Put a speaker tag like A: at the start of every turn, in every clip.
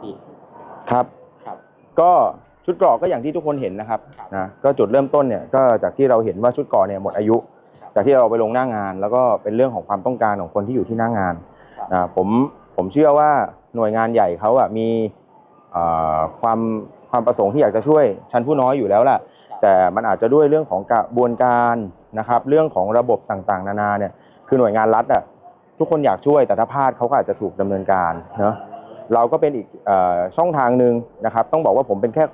A: ครับพี่
B: ครับ
A: ครับ
B: ก็ชุดเกราะก็อย่างที่ทุกคนเห็นนะครับ
A: ครับ
B: นะก็จุดเริ่มต้นเนี่ยก็จากที่เราเห็นว่าชุดเกราะเนี่ยหมดอายุ
A: ครับ
B: จากที่เราไปลงหน้างาน แล้วก็เป็นเรื่องของความต้องการของคนที่อยู่ที่หน้างาน
A: ครับ
B: นะผมผมเชื่อว่าหน่วยงานใหญ่เขาอะมีเอ่อความความประสงค์ที่อยากจะช่วยชั้นผู้น้อยอยู่แล้วแหละแต่มันอาจจะด้วยเรื่องของกระบวนการนะครับ เรื่องของระบบต่างๆ นานาเนี่ยคือหน่วยงานรัฐอะทุกคนอยากช่วยแต่ถ้าพลาดเขาก็อาจจะถูกดำเนินการเนาะ เราก็เป็นอีกอช่องทางหนึ่งนะครับ ต้องบอกว่าผมเป็นแค่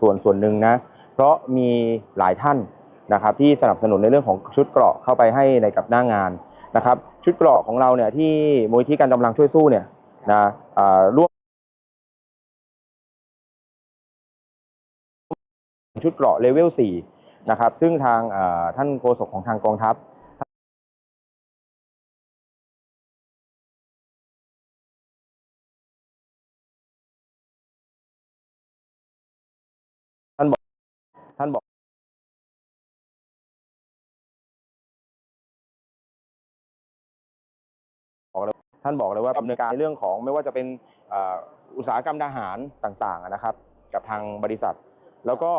B: ส่วนส่วนหนึ่งนะเพราะมีหลายท่านนะครับที่สนับสนุนในเรื่องของชุดเกราะเข้าไปให้ในกับหน้างานนะครับ ชุดเกราะของเราเนี่ยที่มูลที่การกำลังช่วยสู้เนี่ยนะร่วมชุดเกราะเลเวล4นะครับซึ่งทางท่านโฆษกของทางกองทัพ ท่านบอกบอกเลยท่านบอกเลยว่าดำเนินการในเรื่องของไม่ว่าจะเป็นเอ่ออุตสาหกรรมทหารต่างๆอะนะครับ กับทางบริษัท แล้วก็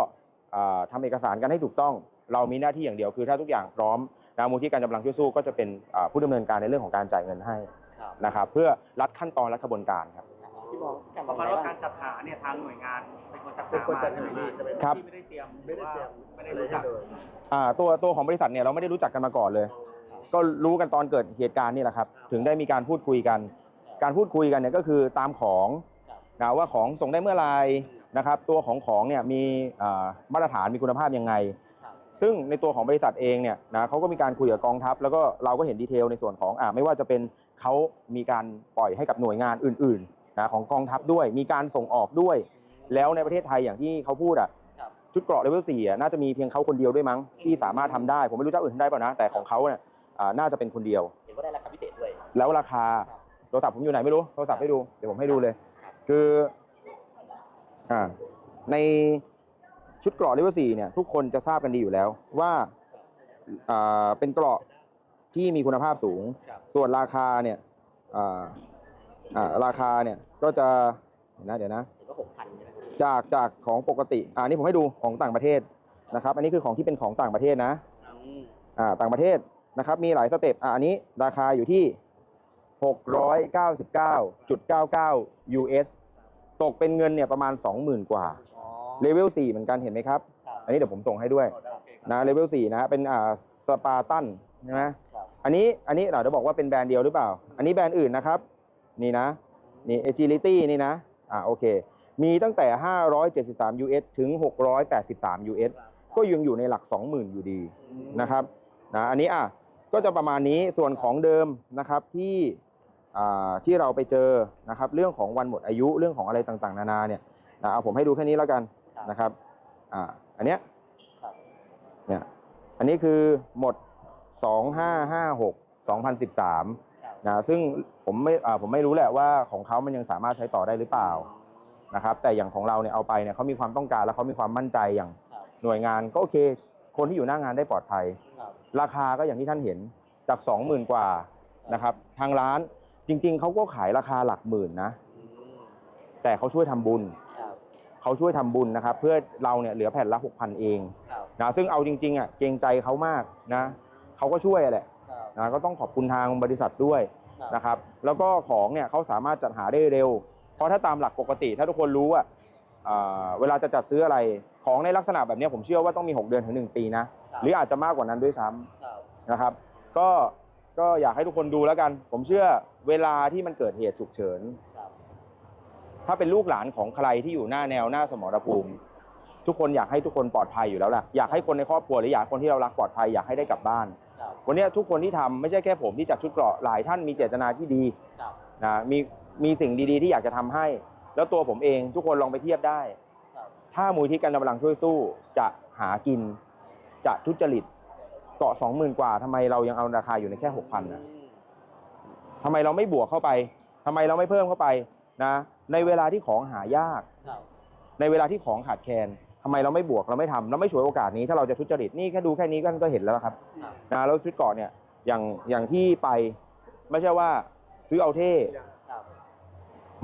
B: เอ่อทำเอกสารกันให้ถูกต้อง เรามีหน้าที่อย่างเดียวคือถ้าทุกอย่างพร้อมนะมูลที่การกำลังช่วยสู้ก็จะเป็นเอ่อผู้ดำเนินการในเรื่องของการจ่ายเงินให้
A: ครับ
B: นะครับ เพื่อรัดขั้นตอนและกระบวนการครับ
A: พี่บอกการ
C: ประ
A: ทำ
C: มาณ
A: อะไร
C: ว่า
A: บ้าง
C: การจัดหาเนี่ยทางหน่วยงาน เป็นคนจัด
D: เป็น
C: หา
D: คนจัด
C: มา
D: หามาใช่ไหม
B: ครับ
C: ที่ไม่ได้เตรียม
D: ไม่ได้เตรียม
C: ไม่ได้รู้จัก
D: เลย
B: อ่าตัวตัวของบริษัทเนี่ยเราไม่ได้รู้จักกันมาก่อนเลย ก็รู้กันตอนเกิดเหตุการณ์นี่แหละครับ ถึงได้มีการพูดคุยกัน การพูดคุยกันเนี่ยก็คือตามของนะว่าของส่งได้เมื่อไหรนะครับ ตัวของของเนี่ยมีอ่ามาตรฐานมีคุณภาพยังไง
A: ครับ
B: ซึ่งในตัวของบริษัทเองเนี่ยนะเขาก็มีการคุยกับกองทัพ แล้วก็เราก็เห็นดีเทลในส่วนของอ่าไม่ว่าจะเป็นเขามีการปล่อยให้กับหน่วยงานอื่นๆนะของกองทัพด้วย มีการส่งออกด้วย แล้วในประเทศไทยอย่างที่เขาพูดอะ
A: ครับ
B: ชุดเกราะเลเวลสี่อะน่าจะมีเพียงเขาคนเดียวด้วยมั้งที่สามารถทำได้ ผมไม่รู้เจ้าอื่นทำได้เปล่านะ แต่ของเขาเนี่ยอ่าน่าจะเป็นคนเดียว
A: เห็นว่าได้ราคาพิเศษด้วย
B: แล้วราคา
A: ครับ
B: โทรศัพท์ผมอยู่ไหนไม่รู้โทรศัพท์ให้ดูเดี๋ยวผมให้ดูเลยคืออ่าในชุดเกราะเลเวลสี่เนี่ย ทุกคนจะทราบกันดีอยู่แล้วว่าอ่าเป็นเกราะที่มีคุณภาพสูง
A: ครับ
B: ส่วนราคาเนี่ยอ่าอ่าราคาเนี่ยก็จะเดี๋ยวนะเดี๋ยวนะ จากจากของปกติอ่านี่ผมให้ดูของต่างประเทศนะครับ อันนี้คือของที่เป็นของต่างประเทศนะ
A: อืม
B: อ่าต่างประเทศนะครับ มีหลายสเต็ปอ่าอันนี้ราคาอยู่ที่ 699.99 US ตกเป็นเงินเนี่ยประมาณ 20,000 กว่า
A: อ๋อ
B: เลเวล4เหมือนกันเห็นไหมครับ
A: ครับ
B: อันนี้เดี๋ยวผมส่งให้ด้วยนะเลเวล4นะเป็นอ่าสปาตันใช่ไหม
A: ครับ
B: อันนี้อันนี้เราจะบอกว่าเป็นแบรนด์เดียวหรือเปล่า อันนี้แบรนด์อื่นนะครับ นี่นะนี่ agility นี่นะอ่าโอเค มีตั้งแต่ 573 US ถึง 683 US ก็ยังอยู่ในหลัก 20,000 อยู่ดีนะครับนะอันนี้อะก็จะประมาณนี้ส่วนของเดิมนะครับที่อ่าที่เราไปเจอนะครับเรื่องของวันหมดอายุเรื่องของอะไรต่างๆ นานาเนี่ยนะเอาผมให้ดูแค่นี้แล้วกัน
A: ครับ
B: นะครับอ่าอันเนี้ย
A: ครับ
B: เนี่ยอันนี้คือหมด 2556 2013
A: ครับ
B: นะซึ่งผมไม่อ่าผมไม่รู้แหละว่าของเขามันยังสามารถใช้ต่อได้หรือเปล่า นะครับ แต่อย่างของเราเนี่ยเอาไปเนี่ยเขามีความต้องการและเขามีความมั่นใจอย่าง
A: ครับ
B: หน่วยงานก็โอเค คนที่อยู่หน้างานได้ปลอดภัย
A: ครับ
B: ราคาก็อย่างที่ท่านเห็นจาก 20,000 กว่านะครับ ทางร้านจริง ๆเขาก็ขายราคาหลักหมื่นนะ
A: อืม
B: แต่เขาช่วยทำบุญ
A: ครับ
B: เขาช่วยทำบุญนะครับ เพื่อเราเนี่ยเหลือแผ่นละ6,000เอง
A: ครับ
B: นะซึ่งเอาจริงๆอะเกรงใจเขามากนะเขาก็ช่วยแหละ
A: ครับ
B: นะก็ต้องขอบคุณทางบริษัทด้วย
A: ครับ
B: นะครับ แล้วก็ของเนี่ยเขาสามารถจัดหาได้เร็วเพ ราะถ้าตามหลักปกติ ถ้าทุกคนรู้อะอ่าเวลาจะจัดซื้ออะไรของในลักษณะแบบเนี้ยผมเชื่อว่าต้องมี 6 เดือนถึง 1 ปีนะ
A: ครับ
B: หรืออาจจะมากกว่านั้นด้วยซ้ำ
A: ครับ
B: นะครับ ก็ก็อยากให้ทุกคนดูแล้วกัน ผมเชื่อเวลาที่มันเกิดเหตุฉุกเฉิน
A: ครับ
B: ถ้าเป็นลูกหลานของใครที่อยู่หน้าแนวหน้าสมรภูมิ ทุกคนอยากให้ทุกคนปลอดภัยอยู่แล้วแหละอยากให้คนในครอบครัวหรืออยากให้คนที่เรารักปลอดภัยอยากให้ได้กลับบ้าน
A: ครับ
B: วันเนี้ยทุกคนที่ทำไม่ใช่แค่ผมที่จัดชุดเกราะหลายท่านมีเจตนาที่ดี
A: ครับ
B: นะมี มีสิ่งดีๆ ที่อยากจะทำให้ แล้วตัวผมเองทุกคนลองไปเทียบได้
A: ครับ
B: ถ้ามูลที่การกำลังช่วยสู้จะหากิน จะทุจริตเกาะสองหมื่นกว่าทำไมเรายังเอาราคาอยู่ในแค่หกพันนะ
A: อืม
B: ทำไมเราไม่บวกเข้าไปทำไมเราไม่เพิ่มเข้าไปนะ ในเวลาที่ของหายาก
A: ครับ
B: ในเวลาที่ของขาดแคลนทำไมเราไม่บวกเราไม่ทำเราไม่ฉวยโอกาสนี้ถ้าเราจะทุจริตนี่แค่ดูแค่นี้ก็ก็เห็นแล้วครับ
A: ครับ
B: นะแล้วชุดเกาะเนี่ยอย่างอย่างที่ไปไม่ใช่ว่าซื้อเอาเท่
A: ครับ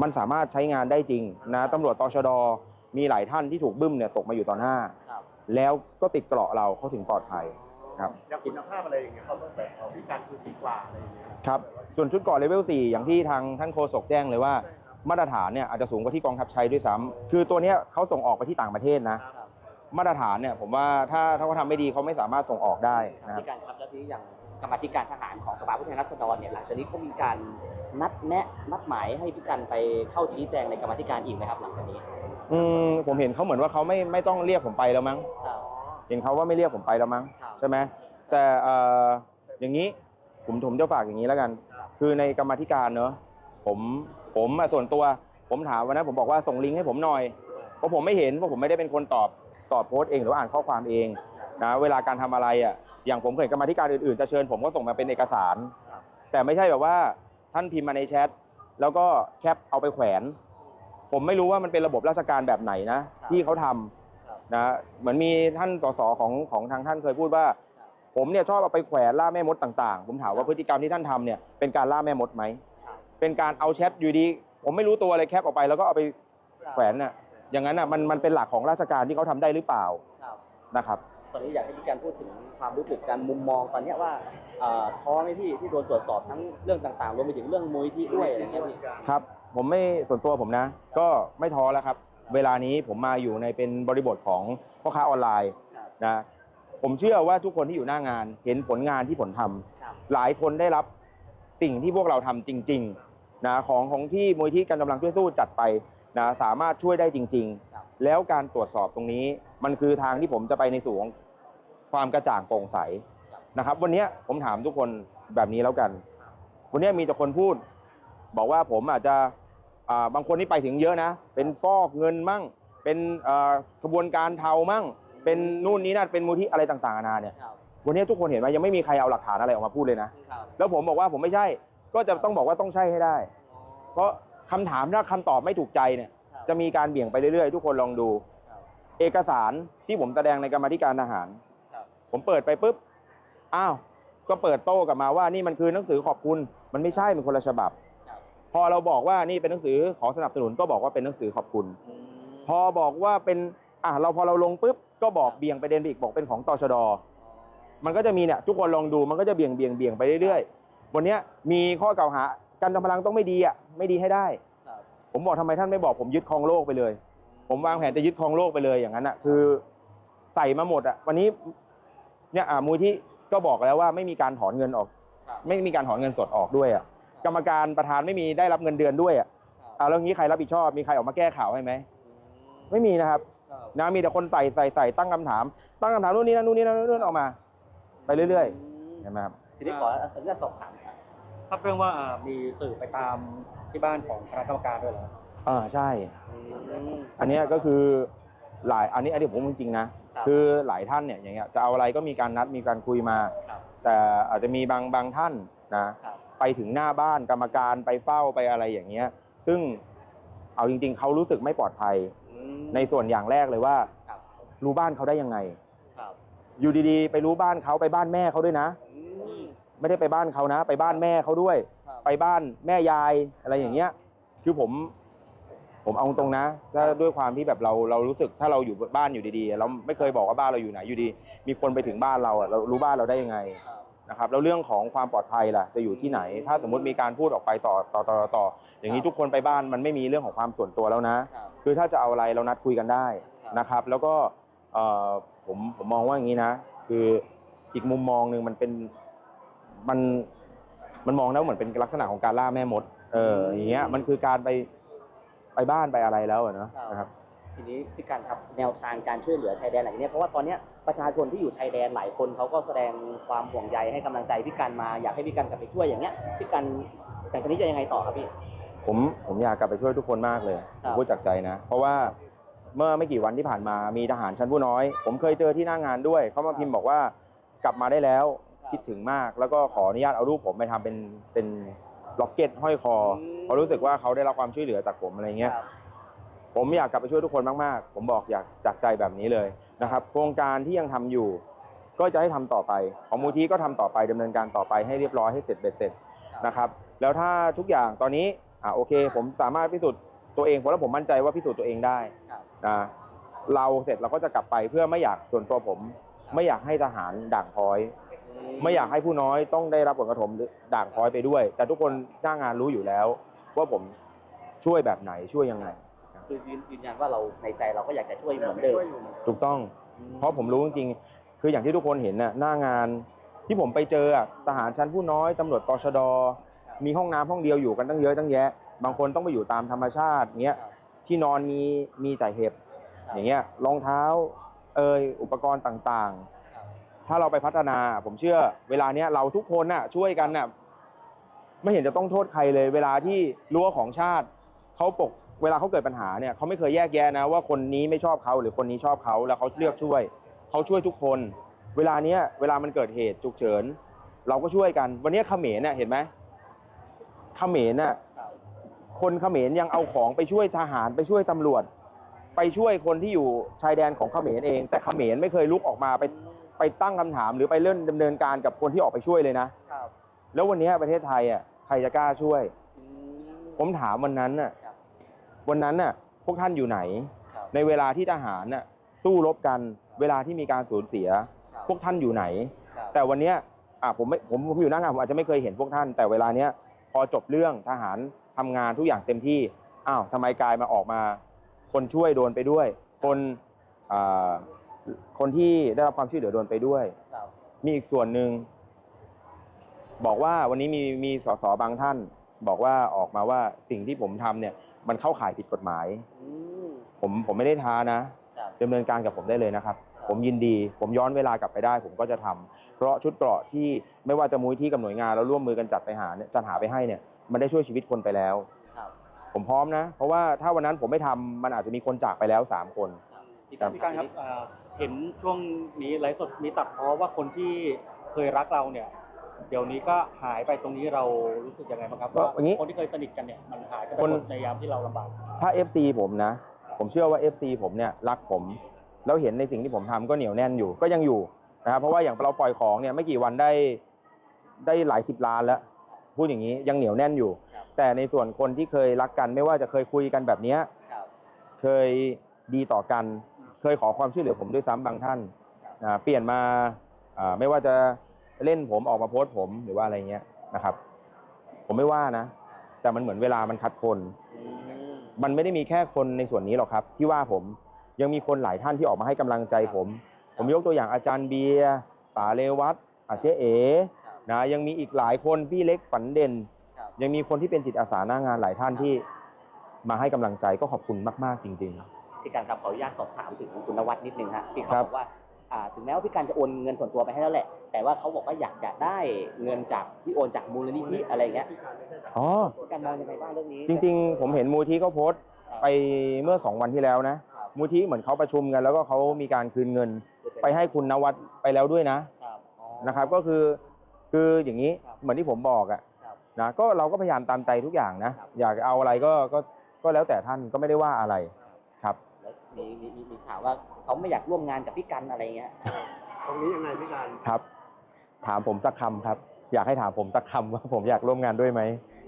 B: มันสามารถใช้งานได้จริงนะตำรวจตชดมีหลายท่านที่ถูกบึ้มเนี่ยตกมาอยู่ต่อหน้า
A: ครับ
B: แล้วก็ติดเกราะเราเขาถึงปลอดภัย ครับ
C: อย่างคุณภาพอะไรอย่างเงี้ยเขาต้องแบบเอาพิการคือดีกว่าอะไรอย่างเงี้ย
B: ครับส่วนชุดเกราะเลเวล 4 อย่างที่ทางท่านโฆษกแจ้งเลยว่า
C: ใช่ครับ
B: มาตรฐานเนี่ยอาจจะสูงกว่าที่กองทัพใช้ด้วยซ้ำคือตัวเนี้ยเขาส่งออกไปที่ต่างประเทศนะ
C: ครับ
B: มาตรฐานเนี่ยผมว่าถ้าถ้าเขาทำไม่ดีเขาไม่สามารถส่งออกได้นะครับ
A: ที่การครับแล้วทีนี้อย่าง กรรมาธิการทหารของสภาผู้แทนราษฎรเนี่ยหลังจากนี้เขามีการนัดแนะนัดหมายให้พี่กันไปเข้าชี้แจงในกรรมาธิการอีกไหมครับหลังจากนี้
B: อืมผมเห็นเขาเหมือนว่าเขาไม่ไม่ต้องเรียกผมไปแล้วมั้ง
A: ครับ
B: เห็นเขาว่าไม่เรียกผมไปแล้วมั้ง
A: ครับ
B: ใช่ไหมแต่เอ่ออย่างนี้ผมผมจะฝากอย่างนี้แล้วกัน คือในกรรมาธิการเนอะผมผมอะส่วนตัว ผมถามวันนั้นผมบอกว่าส่งลิงก์ให้ผมหน่อย เพราะผมไม่เห็นเพราะผมไม่ได้เป็นคนตอบตอบโพสต์เองหรือว่าอ่านข้อความเองนะเวลาการทำอะไรอะ อย่างผมเคยเห็นกรรมาธิการอื่นๆ จะเชิญผมก็ส่งมาเป็นเอกสาร แต่ไม่ใช่แบบว่าท่านพิมพ์มาในแชทแล้วก็แคปเอาไปแขวน ผมไม่รู้ว่ามันเป็นระบบราชการแบบไหนนะ
A: ครับ
B: ที่เขาทำ
A: ครับ
B: นะเหมือนมีท่านสสของของทางท่านเคยพูดว่า ผมเนี่ยชอบเอาไปแขวนล่าแม่มดต่างๆ ผมถามว่าพฤติกรรมที่ท่านทำเนี่ยเป็นการล่าแม่มดไหม
A: ครับ
B: เป็นการเอาแชทอยู่ดี ผมไม่รู้ตัวอะไรแคปออกไป แล้วก็เอาไปแขวนน่ะอย่างนั้นน่ะมันมันเป็นหลักของราชการที่เขาทำได้หรือเปล่า
A: ครับ
B: นะครับ
A: ตอนนี้อยากให้พี่กันพูดถึงความรู้สึกการมุมมองตอนเนี้ยว่าเอ่อท้อไหมพี่ที่โดนตรวจสอบทั้งเรื่องต่างๆรวมไปถึงเรื่องมูลที่ด้วยอะไรเงี้ยพี่
B: ครับ ผมไม่ส่วนตัวผมนะ ก็ไม่ท้อแล้วครับ เวลานี้ผมมาอยู่ในเป็นบริบทของพ่อค้าออนไลน์
A: ครับ
B: นะผมเชื่อว่าทุกคนที่อยู่หน้างานเห็นผลงานที่ผมทำ
A: ครับ
B: หลายคนได้รับสิ่งที่พวกเราทำจริงๆนะของของที่มูลที่การกำลังช่วยสู้จัดไปนะสามารถช่วยได้จริง
A: ครับ
B: ๆแล้วการตรวจสอบตรงนี้ มันคือทางที่ผมจะไปในสู่ของความกระจ่างโปร่งใสนะครับ วันเนี้ยผมถามทุกคนแบบนี้แล้วกัน วันเนี้ยมีแต่คนพูด บอกว่าผมอาจจะอ่าบางคนนี่ไปถึงเยอะนะ เป็นฟอกเงินมั่ง เป็นอ่ากระบวนการเทามั่ง เป็นนู่นนี่นั่นเป็นมูลที่อะไรต่างๆนานาเนี่ย
A: ครับ
B: วันนี้ทุกคนเห็นไหมยังไม่มีใครเอาหลักฐานอะไรออกมาพูดเลยนะ
A: ครับ
B: แล้วผมบอกว่าผมไม่ใช่ ก็จะต้องบอกว่าต้องใช่ให้ได้ เพราะคำถามถ้าคำตอบไม่ถูกใจเนี่ย
A: ครับ
B: จะมีการเบี่ยงไปเรื่อยๆ ทุกคนลองดู
A: ครับ
B: เอกสารที่ผมแสดงในกรรมาธิการทหาร
A: ครับ
B: ผมเปิดไปปุ๊บ อ้าว ก็เปิดโต้กลับมาว่านี่มันคือหนังสือขอบคุณ มันไม่ใช่มันคนละฉบับ
A: ครับ
B: พอเราบอกว่านี่เป็นหนังสือขอสนับสนุนก็บอกว่าเป็นหนังสือขอบคุณ
A: อืม
B: พอบอกว่าเป็นอะเราพอเราลงปุ๊บก็บอกเบี่ยงประเด็นไปอีกบอกเป็นของตชด
A: อ๋อ
B: มันก็จะมีเนี่ยทุกคนลองดูมันก็จะเบี่ยงเบี่ยงเบี่ยงไปเรื่อยๆ วันเนี้ยมีข้อกล่าวหาการจำพลังต้องไม่ดีอะไม่ดีให้ได้
A: ครับ
B: ผมบอกทำไมท่านไม่บอกผมยึดครองโลกไปเลย ผมวางแผนจะยึดครองโลกไปเลยอย่างนั้นอะคือใส่มาหมดอะวันนี้เนี่ยอ่ามูลที่ก็บอกแล้วว่าไม่มีการถอนเงินออก
A: ครับ
B: ไม่มีการถอนเงินสดออกด้วยอะกรรมการประธานไม่มีได้รับเงินเดือนด้วยอะ
A: ครับ
B: อ่าแล้วงี้ใครรับผิดชอบมีใครออกมาแก้ข่าวให้ไหม
A: อืม
B: ไม่มีนะครับ
A: ครับ
B: นะมีแต่คนใส่ใส่ใส่ตั้งคำถาม ตั้งคำถามนู่นนี่นั่นนู่นนี่นั่นนู่นนี่นั่นออกมา ไปเรื่อย
A: ๆ
B: เห็นไหมครับ
A: ทีนี้ขออนุญาตสอบถามครับ
C: ถ้าเรื่องว่าอ่ามีสื่อไปตามที่บ้านของคณะกรรมการด้วยเหรอ
B: อ่าใช่
A: อืม
B: อันเนี้ยก็คือหลายอันนี้อันนี้ผมพูดจริงๆนะ
A: ครับ
B: คือหลายท่านเนี่ยอย่างเงี้ยจะเอาอะไรก็มีการนัดมีการคุยมา
A: ครับ
B: แต่อาจจะมีบางบางท่านนะ ครับ ไปถึงหน้าบ้านกรรมการไปเฝ้าไปอะไรอย่างเงี้ย ซึ่งเอาจริง ๆ เขารู้สึกไม่ปลอดภัย
A: อืม
B: ในส่วนอย่างแรกเลยว่า
A: ครับ
B: รู้บ้านเขาได้ยังไง
A: ครับ
B: อยู่ดีๆ ไปรู้บ้านเขาไปบ้านแม่เขาด้วยนะ
A: อืม
B: ไม่ได้ไปบ้านเขานะ ไปบ้านแม่เขาด้วย
A: ครับ
B: ไปบ้านแม่ยายอะไรอย่างเงี้ย คือผม ผมเอาตรงนะถ้าด้วยความที่แบบเราเรารู้สึกถ้าเราอยู่บ้านอยู่ดีๆ เราไม่เคยบอกว่าบ้านเราอยู่ไหนอยู่ดี มีคนไปถึงบ้านเราอะเรารู้บ้านเราได้ยังไง
A: ครับ
B: นะครับแล้วเรื่องของความปลอดภัยล่ะจะอยู่ที่ไหน ถ้าสมมติมีการพูดออกไปต่อต่อต่อต่อต่ออย่างนี้ทุกคนไปบ้านมันไม่มีเรื่องของความส่วนตัวแล้วนะ
A: ครับ
B: คือถ้าจะเอาอะไรเรานัดคุยกันได้
A: ครับ
B: นะครับ แล้วก็เอ่อผมผมมองว่าอย่างนี้นะ คืออีกมุมมองหนึ่งมันเป็นมันมันมองแล้วเหมือนเป็นลักษณะของการล่าแม่มดเอออย่างเงี้ยมันคือการไป ไปบ้านไปอะไรแล้วอะเนอะนะครับ
A: ทีนี้พี่การครับแนวทางการช่วยเหลือชายแดนหลังจากนี้เพราะว่าตอนเนี้ยประชาชนที่อยู่ชายแดนหลายคนเขาก็แสดงความห่วงใยให้กำลังใจพี่กันมาอยากให้พี่กันกลับไปช่วยอย่างเงี้ยพี่กันหลังจากนี้จะยังไงต่อครับพี่
B: ผมผมอยากกลับไปช่วยทุกคนมากเลย
A: ครับ
B: ผมพูดจากใจนะ เพราะว่าเมื่อไม่กี่วันที่ผ่านมามีทหารชั้นผู้น้อย ผมเคยเจอที่หน้างานด้วยเขามาพิมพ์บอกว่ากลับมาได้แล้ว
A: ครับ
B: คิดถึงมาก แล้วก็ขออนุญาตเอารูปผมไปทำเป็นเป็น ล็อกเก็ตห้อยคออ
A: ม
B: เพราะรู้สึกว่าเขาได้รับความช่วยเหลือจากผมอะไรเงี้ย
A: ครับ
B: ผมอยากกลับไปช่วยทุกคนมาก ๆ ผมบอกอยากจากใจแบบนี้เลยนะครับ โครงการที่ยังทำอยู่ ก็จะให้ทำต่อไป ของมูลที่ก็ทำต่อไปดำเนินการต่อไปให้เรียบร้อยให้เสร็จเบ็ดเสร็จนะครับ แล้วถ้าทุกอย่างตอนนี้อ่าโอเค ผมสามารถพิสูจน์ตัวเองเพราะแล้วผมมั่นใจว่าพิสูจน์ตัวเองได้
A: ครับ
B: นะเราเสร็จเราก็จะกลับไปเพื่อไม่อยากส่วนตัวผม ไม่อยากให้ทหารด่างพร้อย ไม่อยากให้ผู้น้อยต้องได้รับผลกระทบด่างพร้อยไปด้วย แต่ทุกคนหน้างานรู้อยู่แล้ว ว่าผมช่วยแบบไหนช่วยยังไง
A: คือยืนยืนยันว่าเราในใจเราก็อยากจะช่วยเหมือนเดิม
B: ถูกต้อง เพราะผมรู้จริงๆคืออย่างที่ทุกคนเห็นน่ะหน้างานที่ผมไปเจออะทหารชั้นผู้น้อยตำรวจตชดมีห้องน้ำห้องเดียวอยู่กันตั้งเยอะตั้งแยะ บางคนต้องไปอยู่ตามธรรมชาติเงี้ย
A: ครับ
B: ที่นอนมีมีแต่เห็บอย่างเงี้ยรองเท้าเอยอุปกรณ์ต่าง
A: ครับ
B: ๆ ถ้าเราไปพัฒนา ผมเชื่อ เวลาเนี้ยเราทุกคนน่ะช่วยกันน่ะไม่เห็นจะต้องโทษใครเลย เวลาที่รั้วของชาติเขาปกเวลาเขาเกิดปัญหาเนี่ยเขาไม่เคยแยกแยะนะว่าคนนี้ไม่ชอบเขาหรือคนนี้ชอบเขาแล้วเขาเลือกช่วยเขาช่วยทุกคน เวลาเนี้ยเวลามันเกิดเหตุฉุกเฉิน เราก็ช่วยกัน วันนี้เขมรน่ะเห็นไหมเขมรน่ะ
A: ค
B: นเขมรยังเอาของไปช่วยทหารไปช่วยตำรวจ ไปช่วยคนที่อยู่ชายแดนของเขมรเอง แต่เขมรไม่เคยลุกออกมาไป ไปตั้งคำถามหรือไปเล่นดำเนินการกับคนที่ออกไปช่วยเลยนะ
A: ครับ
B: แล้ววันนี้ประเทศไทยอะใครจะกล้าช่วย
A: อื
B: ผมถามวันนั้นน่ะ
A: ครับ
B: วันนั้นน่ะพวกท่านอยู่ไหน
A: ครับ
B: ในเวลาที่ทหารน่ะสู้รบกันเวลาที่มีการสูญเสีย
A: ครับ
B: พวกท่านอยู่ไหน
A: ครับ
B: แต่วันเนี้ยอะผมไม่ผมผมอยู่หน้างานผมอาจจะไม่เคยเห็นพวกท่าน แต่เวลาเนี้ยพอจบเรื่องทหารทำงานทุกอย่างเต็มที่อ้าวทำไมกลายมาออกมา คนช่วยโดนไปด้วย คนอ่า คนที่ได้รับความช่วยเหลือโดนไปด้วย
A: ครับ
B: มีอีกส่วนหนึ่งบอกว่าวันนี้มีมีสสบางท่าน บอกว่าออกมาว่าสิ่งที่ผมทำเนี่ย มันเข้าข่ายผิดกฎหมาย
A: อืม
B: ผมผมไม่ได้ท้านะครับ ดำเนินการกับผมได้เลยนะครับ
A: ครับ
B: ผมยินดี ผมย้อนเวลากลับไปได้ ผมก็จะทำเพราะชุดเกราะที่ไม่ว่าจะมูลที่กับหน่วยงานแล้วร่วมมือกันจัดไปหาเนี่ยจัดหาไปให้เนี่ยมันได้ช่วยชีวิตคนไปแล้ว
A: ครับ
B: ผมพร้อมนะ เพราะว่าถ้าวันนั้นผมไม่ทำมันอาจจะมีคนจากไปแล้วสามคน
A: ครับพี่
B: ครั
A: การ
B: บ
C: พี่การครับอ่า เห็นช่วงนี้ไลฟ์สดมีตัดเพราะว่าคนที่เคยรักเราเนี่ย เดี๋ยวนี้ก็หายไปตรงนี้เรารู้สึกยังไงบ้างครับ
B: ก็
C: ว่า
B: อย่างนี้
C: คนที่เคยสนิทกันเนี่ยมันหายไป
B: คน
C: หมดในยามที่เราลำบาก
B: ถ้า FC ผมนะ ผมเชื่อว่า FC ผมเนี่ยรักผม แล้วเห็นในสิ่งที่ผมทำก็เหนียวแน่นอยู่ก็ยังอยู่นะครับเพราะว่าอย่างเราปล่อยของเนี่ยไม่กี่วันได้ได้หลายสิบล้านแล้ว พูดอย่างนี้ยังเหนียวแน่นอยู่
A: ครับ
B: แต่ในส่วนคนที่เคยรักกันไม่ว่าจะเคยคุยกันแบบเนี้ย
A: ครับ
B: เคยดีต่อกันเค ยขอความช่วยเหลือผมด้วยซ้ำบางท่านอ่าเปลี่ยนมาอ่าไม่ว่าจะเล่นผมออกมาโพสต์ผมหรือว่าอะไรเงี้ยนะครับ ผมไม่ว่านะ แต่มันเหมือนเวลามันคัดคน
A: อืม
B: มันไม่ได้มีแค่คนในส่วนนี้หรอกครับ ที่ว่าผมยังมีคนหลายท่านที่ออกมาให้กำลังใจผม ผมยกตัวอย่างอาจารย์เบียร์ป๋าเรวัตอาเจ๊เอ๋
A: ครับ
B: นะยังมีอีกหลายคนพี่เล็กฝันเด่น
A: ครับ
B: ยังมีคนที่เป็นจิตอาสาหน้างานหลายท่านที่มาให้กำลังใจก็ขอบคุณมาก ๆ จริง
A: พี่การครับขออนุญาตสอบถามถึงคุณนวัดนิดนึงฮะที่เขา
B: ครับ
A: บอกว่าอ่าถึงแม้ว่าพี่การจะโอนเงินส่วนตัวไปให้แล้วแหละ แต่ว่าเขาบอกว่าอยากจะได้เงินจากที่โอนจากมูลนิธิอะไรเงี้ย
B: ๆอ๋อ
A: พี่การมองยังไงบ้างเรื่องนี้
B: จริงๆ ผมเห็นมูลที่เขาโพสต์ไปเมื่อสองวันที่แล้วนะ
A: ครับ
B: มูลที่เหมือนเขาประชุมกัน แล้วก็เขามีการคืนเงิน ไปให้คุณนวัดไปแล้วด้วยนะ
A: ครับอ๋อ
B: นะครับ ก็คือคืออย่างนี้
A: ครับ
B: เหมือนที่ผมบอกอะ
A: ครับ
B: นะก็เราก็พยายามตามใจทุกอย่างนะอยากเอาอะไรก็ก็ก็แล้วแต่ท่านก็ไม่ได้ว่าอะไรครับ
A: แล้ว มีมีมีมีข่าวว่าเขาไม่อยากร่วมงานกับพี่กันอะไรเงี้ย
D: ตรงนี้ยังไงพี่การ
B: ครับ ถามผมสักคำครับ อยากให้ถามผมสักคำว่าผมอยากร่วมงานด้วยไหม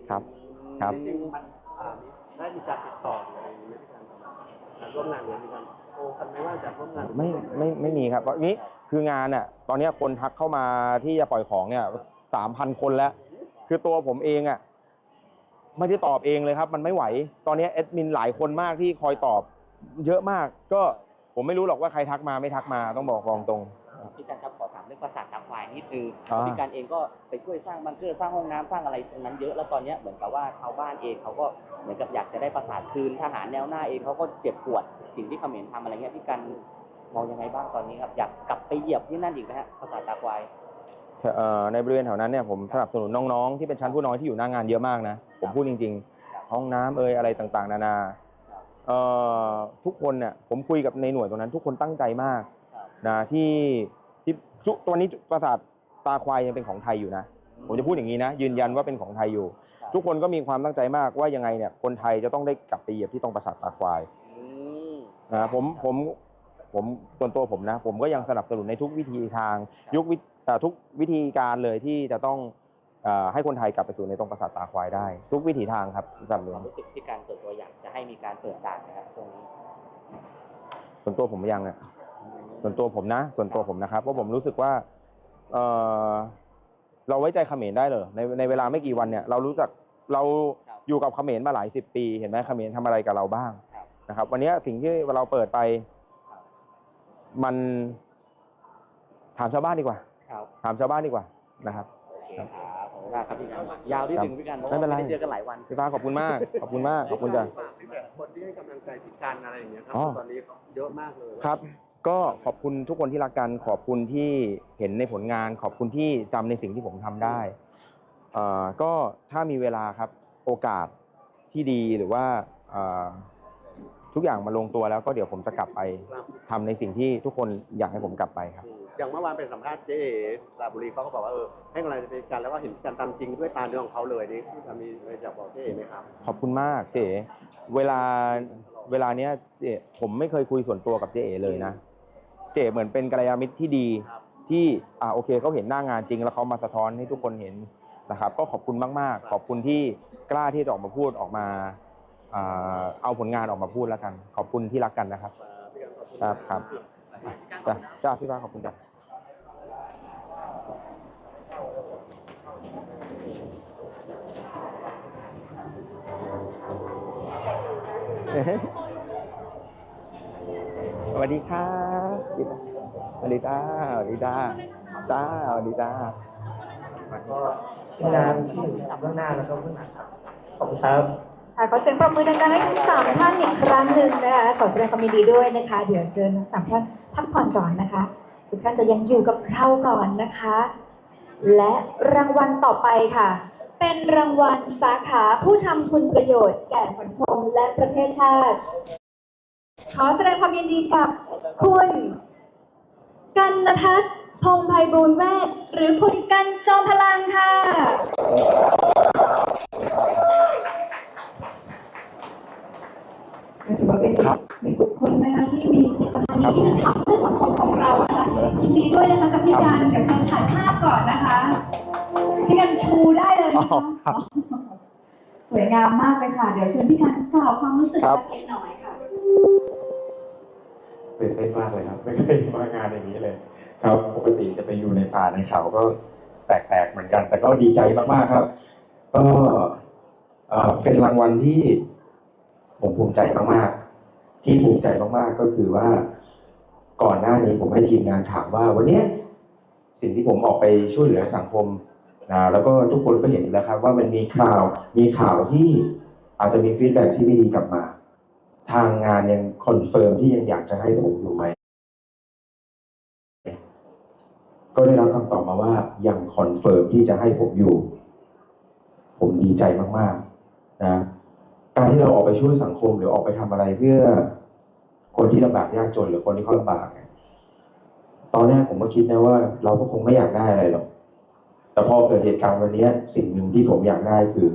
B: ครับ ครับ
D: จริงๆมันอ่าได้มีการติดต่อหรืออะไรอย่างนี้ไหมพี่การสำหรับการร่วมงานหรือมีการโทรกันไหมว่าจะร่วมงานหรือ
B: ไม่ไม่ไม่มีครับเพราะนี้คืองานอะตอนเนี้ยคนทักเข้ามาที่จะปล่อยของเนี่ยสามพันคนแล้ว คือตัวผมเองอะไม่ได้ตอบเองเลยครับ มันไม่ไหว ตอนนี้แอดมินหลายคนมากที่คอยตอบ เยอะมากก็ผมไม่รู้หรอกว่าใครทักมาไม่ทักมาต้องบอกตรงตรง
A: พี่การครับขอถามเรื่องประสาทตาควายนิดนึง
B: อ่า
A: พี่การเองก็ไปช่วยสร้างบังเกอร์สร้างห้องน้ำสร้างอะไรตรงนั้นเยอะแล้วตอนเนี้ยเหมือนกับว่าชาวบ้านเองเขาก็เหมือนกับอยากจะได้ประสาทคืนทหารแนวหน้าเองเขาก็เจ็บปวดสิ่งที่เขมรทำอะไรเงี้ยพี่การมองยังไงบ้างตอนนี้ครับอยากกลับไปเหยียบที่นั่นอีกไหมฮะประสาทตาควาย
B: เอ่อในบริเวณแถวนั้นเนี่ยผมสนับสนุนน้องๆ ที่เป็นชั้นผู้น้อยที่อยู่หน้างานเยอะมากนะผมพูดจริง
A: ครับ
B: ๆห้องน้ำเอ่ยอะไรต่างๆ นานา
A: ครับ
B: เอ่อ ทุกคนเนี่ยผมคุยกับในหน่วยตรงนั้น ทุกคนตั้งใจมาก
A: ครับ
B: นะที่ที่ทุกตัวนี้ปราสาทตาควายยังเป็นของไทยอยู่นะ ผมจะพูดอย่างนี้นะ ยืนยันว่าเป็นของไทยอยู่
A: ครับ
B: ทุกคนก็มีความตั้งใจมากว่ายังไงเนี่ยคนไทยจะต้องได้กลับไปเหยียบที่ตรงปราสาทตาควาย
A: อืม
B: นะผมผมผมส่วนตัวผมนะ ผมก็ยังสนับสนุนในทุกวิธีทางยุควิแต่ทุกวิธีการเลยที่จะต้องเอ่อ ให้คนไทยกลับไปสู่ในตรงปราสาทตาควายได้ ทุกวิถีทางครับสำหรับ
A: ค
B: ลุ
A: วาม
B: ง
A: รู้สึกที่การส่วนตัวอยากจะให้มีการเปิดด่านนะครับตรงนี้
B: ส่วนตัวผมยังอะส่วนตัวผมนะ ส่วนตัวผมนะครับว่าผมรู้สึกว่าเออเราไว้ใจเขมรได้เลยในในเวลาไม่กี่วันเนี่ย เรารู้จักเราอยู่กับเขมรมาหลายสิบปี เห็นไหมเขมรทำอะไรกับเราบ้าง
A: ครับ
B: นะครับ วันนี้สิ่งที่เราเปิดไป มันถามชาวบ้านดีกว่า
A: ครับ
B: ถามชาวบ้านดีกว่านะครับ
A: โอเคครับขอบคุณมากครับพี่กันยาวที่ถึงพี่กันเพราะ
B: ไม่
A: ว่า
B: เป็นไร
A: ไม่ได้เจอกันหลายวัน
B: พี่ฟ้าขอบคุณมาก ขอบคุณมาก ขอบคุณจ้ะ
D: ฝากถึงแบบคนที่ให้กำลังใจพี่กันอะไรอย่างเงี้ยครับ
B: อ๋อ
D: ตอนนี้เยอะมากเลย
B: ครับ ก็ขอบคุณทุกคนที่รักกันขอบคุณที่เห็นในผลงาน ขอบคุณที่จำในสิ่งที่ผมทำได้เอ่อก็ถ้ามีเวลาครับโอกาสที่ดีหรือว่าเอ่อทุกอย่างมาลงตัวแล้วก็เดี๋ยวผมจะกลับไป
D: ครับ
B: ทำในสิ่งที่ทุกคนอยากให้ผมกลับไปครับ
D: อย่างเมื่อวานเป็นสัมภาษณ์เจ๊เอ๋สระบุรีเขาก็บอกว่าเออให้กำลังใจพี่กันแล้วก็เห็นกันตามจริงด้วยตาเนื้อของเขาเลยนี่ที่จะมีอะไรจะบอกเจ๊เอ๋ไหมครับ
B: ขอบคุณมากเจ๊เวลาเวลาเนี้ยเจ๊ผมไม่เคยคุยส่วนตัวกับเจ๊เอเลยนะ เจ๊เหมือนเป็นกัลยาณมิตรที่ดี
D: ครับ
B: ที่อ่าโอเคเขาเห็นหน้างานจริง แล้วเขามาสะท้อนให้ทุกคนเห็นนะครับ ก็ขอบคุณมาก ๆ ขอบคุณที่กล้าที่จะออกมาพูดออกมาอ่าเอาผลงานออกมาพูดแล้วกัน ขอบคุณที่รักกันนะครับ
D: พี่กันขอบคุณ
B: ครับครับจ้ะจ้าพี่ฟ้าขอบคุณจ้ะ สวัสดีครับสวัสดีจ้าสวัสดีจ้าจ้าสวัสดีจ้า
E: ทีมงานที่อยู่เบื้องหน้าแล้วก็เบื้องหลังครับ ขอบคุณครับ
F: ค่ะขอเสียงปรบมือดังๆให้ทั้งสามท่านอีกครั้งหนึ่งนะคะ ขอแสดงความยินดีด้วยนะคะ เดี๋ยวเชิญทั้งสามท่านพักผ่อนก่อนนะคะ ทุกท่านจะยังอยู่กับเราก่อนนะคะ และรางวัลต่อไปค่ะ เป็นรางวัลสาขาผู้ทำคุณประโยชน์แก่สังคมและประเทศชาติ ขอแสดงความยินดีกับคุณ กันนทัศน์พงไพบูลย์แวดหรือคุณกันจอมพลังค่ะ ถือว่าเป็น
B: ครับ
F: มีบุคคลนะคะที่มีเจตนาที่จะทำเพื่อสังคมของเรานะคะยินดีด้วยนะคะกับพี่การเดี๋ยวเชิญถ่ายภาพก่อนนะคะ พี่การชูได้เลยนะ
B: อ๋อ
F: คะ
B: ครับ
F: สวยงามมากเลยค่ะ เดี๋ยวเชิญพี่การกล่าวความรู้สึก
B: ครับ
F: สักเล็กน้อยค่ะ
G: ตื่นเต้นมากเลยครับ ไม่เคยมางานอย่างนี้เลย ครับปกติจะไปอยู่ในป่าในเขาก็แปลกๆเหมือนกัน แต่ก็ดีใจมากๆครับ ก็เอ่อเป็นรางวัลที่ผมภูมิใจมากๆ ที่ภูมิใจมากๆก็คือว่า ก่อนหน้านี้ผมให้ทีมงานถามว่า วันเนี้ยสิ่งที่ผมออกไปช่วยเหลือสังคม นะแล้วก็ทุกคนก็เห็นแล้วครับ ว่ามันมีข่าวมีข่าวที่อาจจะมีฟีดแบ็ที่ไม่ดีกลับมา ทางงานยังคอนเฟิร์มที่ยังอยากจะให้ผมอยู่ไหมก็ได้รับคำตอบมาว่ายังคอนเฟิร์มที่จะให้ผมอยู่ ผมดีใจมากๆนะการที่เราออกไปช่วยสังคมหรือออกไปทำอะไรเพื่อคนที่ลำบากยากจนหรือคนที่เขาลำบากเนี่ยตอนแรกผมก็คิดนะว่า เราก็คงไม่อยากได้อะไรหรอก แต่พอเกิดเหตุการณ์วันนี้สิ่งหนึ่งที่ผมอยากได้คือ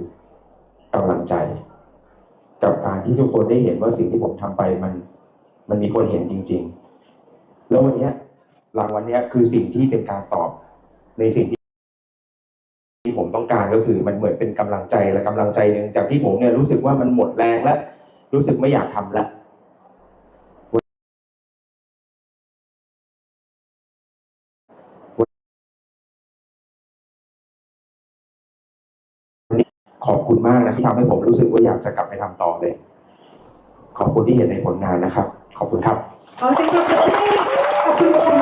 G: กำลังใจ กับการที่ทุกคนได้เห็นว่าสิ่งที่ผมทำไปมัน มันมีคนเห็นจริง ๆ แล้ววันนี้รางวัลนี้คือสิ่งที่เป็นการตอบในสิ่งที่ที่ผมต้องการก็คือมันเหมือนเป็นกำลังใจและกำลังใจหนึ่งจากที่ผมเนี่ยรู้สึกว่ามันหมดแรงแล้ว รู้สึกไม่อยากทำแล้ว คุณมากนะที่ทำให้ผมรู้สึกว่าอยากจะกลับไปทำต่อเลย ขอบคุณที่เห็นในผลงานนะครับ ขอบคุณครับ
F: ขอเสียงปรบมือให้